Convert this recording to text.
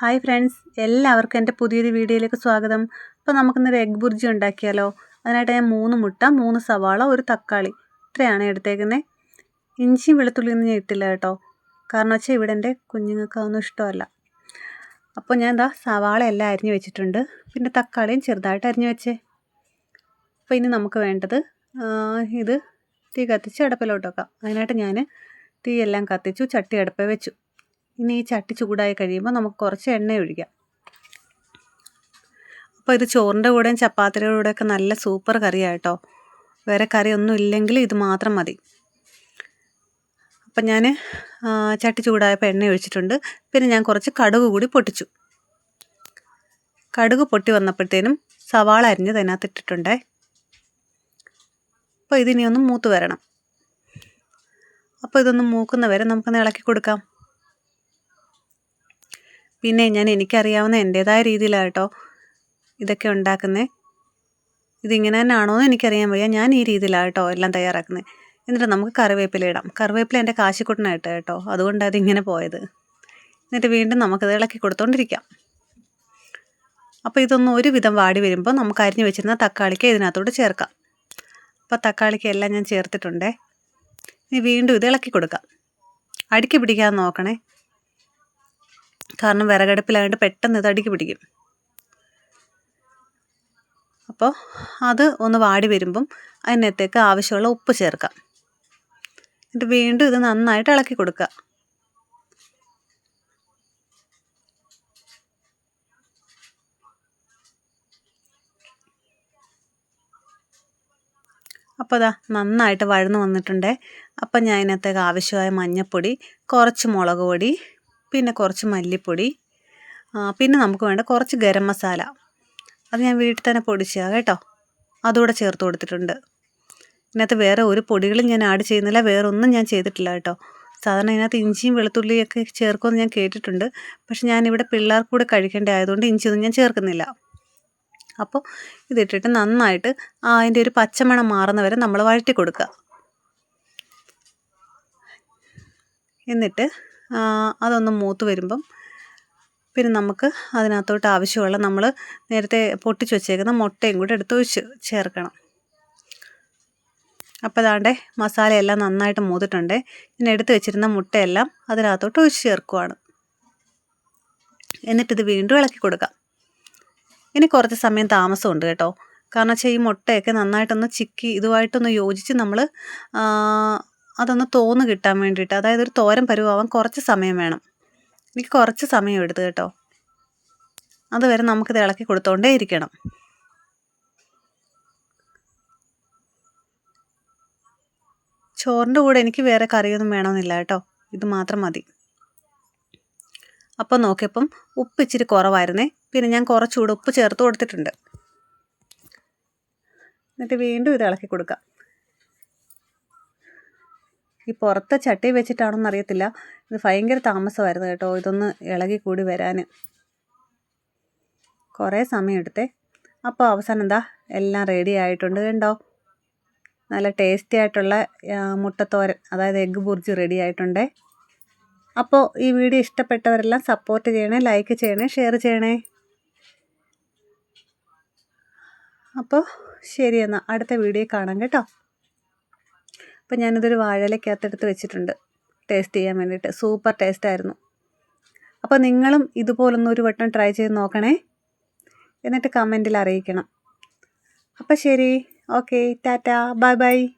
Hi friends എല്ലാവർക്കും എന്റെ പുതിയൊരു വീഡിയോയിലേക്ക് സ്വാഗതം. അപ്പോൾ നമുക്കിന്നൊരു എഗ് ബുർജി ഉണ്ടാക്കിയാലോ? അതിനായിട്ട് ഞാൻ മൂന്ന് മുട്ട മൂന്ന് സവാള ഒരു തക്കാളി ഇത്രയാണ് എടുത്തേക്കുന്നത് ഇഞ്ചിയും വെളുത്തുള്ളിയൊന്നും ഞാൻ ഇട്ടില്ല കേട്ടോ. കാരണം വെച്ചാൽ ഇവിടെ എന്റെ കുഞ്ഞുങ്ങൾക്ക് അതൊന്നും ഇഷ്ടമല്ല. അപ്പോൾ ഞാൻ എന്താ സവാള എല്ലാം അരിഞ്ഞു വെച്ചിട്ടുണ്ട്. പിന്നെ തക്കാളിയും ചെറുതായിട്ട് അരിഞ്ഞു വെച്ചേ. അപ്പോൾ ഇനി നമുക്ക് വേണ്ടത് ഇത് തീ കത്തിച്ച് അടുപ്പിലോട്ട് വെക്കാം. അതിനായിട്ട് ഞാൻ തീയെല്ലാം കത്തിച്ചു ചട്ടി അടുപ്പേ വെച്ചു. ഇനി ഈ ചട്ടി ചൂടായി കഴിയുമ്പോൾ നമുക്ക് കുറച്ച് എണ്ണ ഒഴിക്കാം. അപ്പോൾ ഇത് ചോറിന്റെ കൂടെയും ചപ്പാത്തിയുടെ കൂടെയൊക്കെ നല്ല സൂപ്പർ കറിയാണ് വേറെ വേറെ ഒന്നും ഇല്ലെങ്കിൽ ഇത് മാത്രം മതി. അപ്പം ഞാൻ ചട്ടി ചൂടായപ്പോൾ എണ്ണ ഒഴിച്ചിട്ടുണ്ട്. പിന്നെ ഞാൻ കുറച്ച് കടുക് കൂടി പൊട്ടിച്ചു. കടുക് പൊട്ടി വന്നപ്പോഴത്തേനും സവാള അരിഞ്ഞത് അതിനകത്ത് ഇട്ടിട്ടുണ്ടേ. അപ്പോൾ ഇതിനി ഒന്ന് മൂത്ത് വരണം. അപ്പോൾ ഇതൊന്ന് മൂക്കുന്ന വരെ നമുക്കൊന്ന് ഇളക്കി കൊടുക്കാം. പിന്നെ ഞാൻ എനിക്കറിയാവുന്ന എന്റെതായ രീതിയിലാണ് കേട്ടോ ഇതൊക്കെ ഉണ്ടാക്കുന്നത് ഇതിങ്ങനെ തന്നെ ആണോ എന്ന് എനിക്കറിയാൻ വയ്യ. ഞാൻ ഈ രീതിയിലാണ് കേട്ടോ എല്ലാം തയ്യാറാക്കുന്നത് എന്നിട്ട് നമുക്ക് കറിവേപ്പില ഇടാം. കറിവേപ്പില എന്റെ കാശിക്കുട്ടനായിട്ട് കേട്ടോ അതുകൊണ്ടാണ് അതിങ്ങനെ പോയത്. എന്നിട്ട് വീണ്ടും നമുക്കത് ഇളക്കി കൊടുത്തോണ്ടിരിക്കാം. അപ്പോൾ ഇതൊന്ന് ഒരുവിധം വാടി വരുമ്പോൾ നമുക്ക് അരിഞ്ഞു വെച്ചിരുന്ന തക്കാളിക്ക് ഇതിനകത്തോട്ട് ചേർക്കാം. അപ്പോൾ തക്കാളിക്ക് എല്ലാം ഞാൻ ചേർത്തിട്ടുണ്ട്. ഇനി വീണ്ടും ഇത് ഇളക്കി കൊടുക്കാം. അടുക്കി പിടിക്കാൻ നോക്കണേ. കാരണം വിറകടുപ്പിലായതുകൊണ്ട് പെട്ടെന്ന് ഇത് അടുക്കി പിടിക്കും. അപ്പോൾ അത് ഒന്ന് വാടി വരുമ്പം അതിനകത്തേക്ക് ആവശ്യമുള്ള ഉപ്പ് ചേർക്കാം. എന്നിട്ട് വീണ്ടും ഇത് നന്നായിട്ട് ഇളക്കി കൊടുക്കുക. അപ്പോൾ അതാ നന്നായിട്ട് വഴന്നു വന്നിട്ടുണ്ട്. അപ്പം ഞാൻ അതിനകത്തേക്ക് ആവശ്യമായ മഞ്ഞൾപ്പൊടി കുറച്ച് മുളക് പൊടി പിന്നെ കുറച്ച് മല്ലിപ്പൊടി പിന്നെ നമുക്ക് വേണ്ട കുറച്ച് ഗരം മസാല. അത് ഞാൻ വീട്ടിൽ തന്നെ പൊടിച്ചതാണ് കേട്ടോ. അതുകൂടെ ചേർത്ത് കൊടുത്തിട്ടുണ്ട്. ഇതിനകത്ത് വേറെ ഒരു പൊടികളും ഞാൻ ആഡ് ചെയ്യുന്നില്ല. വേറെ ഒന്നും ഞാൻ ചെയ്തിട്ടില്ല കേട്ടോ. സാധാരണ ഇതിനകത്ത് ഇഞ്ചിയും വെളുത്തുള്ളിയൊക്കെ ചേർക്കുമെന്ന് ഞാൻ കേട്ടിട്ടുണ്ട്. പക്ഷെ ഞാനിവിടെ പിള്ളേർക്ക് കൂടെ കഴിക്കേണ്ട ആയതുകൊണ്ട് ഇഞ്ചിയൊന്നും ഞാൻ ചേർക്കുന്നില്ല. അപ്പോൾ ഇതിട്ടിട്ട് നന്നായിട്ട് അതിന്റെ ഒരു പച്ചമണം മാറുന്ന വരെ നമ്മൾ വഴറ്റി കൊടുക്കുക. എന്നിട്ട് അതൊന്ന് മൂത്ത് വരുമ്പം പിന്നെ നമുക്ക് അതിനകത്തോട്ട് ആവശ്യമുള്ള നമ്മൾ നേരത്തെ പൊട്ടിച്ച് വെച്ചേക്കുന്ന മുട്ടയും കൂടെ എടുത്ത് ഒഴിച്ച് ചേർക്കണം. അപ്പോൾ അതാണ്ട് മസാലയെല്ലാം നന്നായിട്ട് മൂത്തിട്ടുണ്ട്. ഞാൻ എടുത്ത് വെച്ചിരുന്ന മുട്ടയെല്ലാം അതിനകത്തോട്ട് ഒഴിച്ച് ചേർക്കുവാണ്. എന്നിട്ടിത് വീണ്ടും ഇളക്കി കൊടുക്കാം. ഇനി കുറച്ച് സമയം താമസമുണ്ട് കേട്ടോ. കാരണം വെച്ചാൽ ഈ മുട്ടയൊക്കെ നന്നായിട്ടൊന്ന് ചിക്കി ഇതുമായിട്ടൊന്ന് യോജിച്ച് നമ്മൾ അതൊന്ന് തോന്നു കിട്ടാൻ വേണ്ടിയിട്ട്. അതായത് ഒരു തോരൻ പരുവാവാൻ കുറച്ച് സമയം വേണം. എനിക്ക് കുറച്ച് സമയം എടുത്തു കേട്ടോ. അതുവരെ നമുക്കിത് ഇളക്കി കൊടുത്തോണ്ടേ ഇരിക്കണം. ചോറിന്റെ കൂടെ എനിക്ക് വേറെ കറിയൊന്നും വേണമെന്നില്ല കേട്ടോ. ഇത് മാത്രം മതി. അപ്പോൾ നോക്കിയപ്പം ഉപ്പ് ഇച്ചിരി കുറവായിരുന്നേ. പിന്നെ ഞാൻ കുറച്ചുകൂടെ ഉപ്പ് ചേർത്ത് കൊടുത്തിട്ടുണ്ട്. എന്നിട്ട് വീണ്ടും ഇത് ഇളക്കി കൊടുക്കാം. ഈ പുറത്തെ ചട്ടി വെച്ചിട്ടാണോന്ന് അറിയത്തില്ല. ഇത് ഭയങ്കര താമസമായിരുന്നു കേട്ടോ. ഇതൊന്ന് ഇളകി കൂടി വരാൻ കുറേ സമയം എടുത്തേ അപ്പോൾ അവസാനം എന്താ? എല്ലാം റെഡി ആയിട്ടുണ്ട് കണ്ടോ? നല്ല ടേസ്റ്റി ആയിട്ടുള്ള മുട്ടത്തോരൻ അതായത് എഗ്ഗ് ബുർജി റെഡി ആയിട്ടുണ്ടേ. അപ്പോൾ ഈ വീഡിയോ ഇഷ്ടപ്പെട്ടവരെല്ലാം സപ്പോർട്ട് ചെയ്യണേ ലൈക്ക് ചെയ്യണേ ഷെയർ ചെയ്യണേ. അപ്പോൾ ശരി എന്നാൽ അടുത്ത വീഡിയോ കാണാം കേട്ടോ. അപ്പോൾ ഞാനിതൊരു വാഴയിലക്കകത്തെടുത്ത് വെച്ചിട്ടുണ്ട്. ടേസ്റ്റ് ചെയ്യാൻ വേണ്ടിയിട്ട്. സൂപ്പർ ടേസ്റ്റായിരുന്നു അപ്പോൾ നിങ്ങളും ഇതുപോലൊന്നും ഒരു വട്ടം ട്രൈ ചെയ്ത് നോക്കണേ. എന്നിട്ട് കമന്റിൽ അറിയിക്കണം. അപ്പോൾ ശരി. Okay Tata bye bye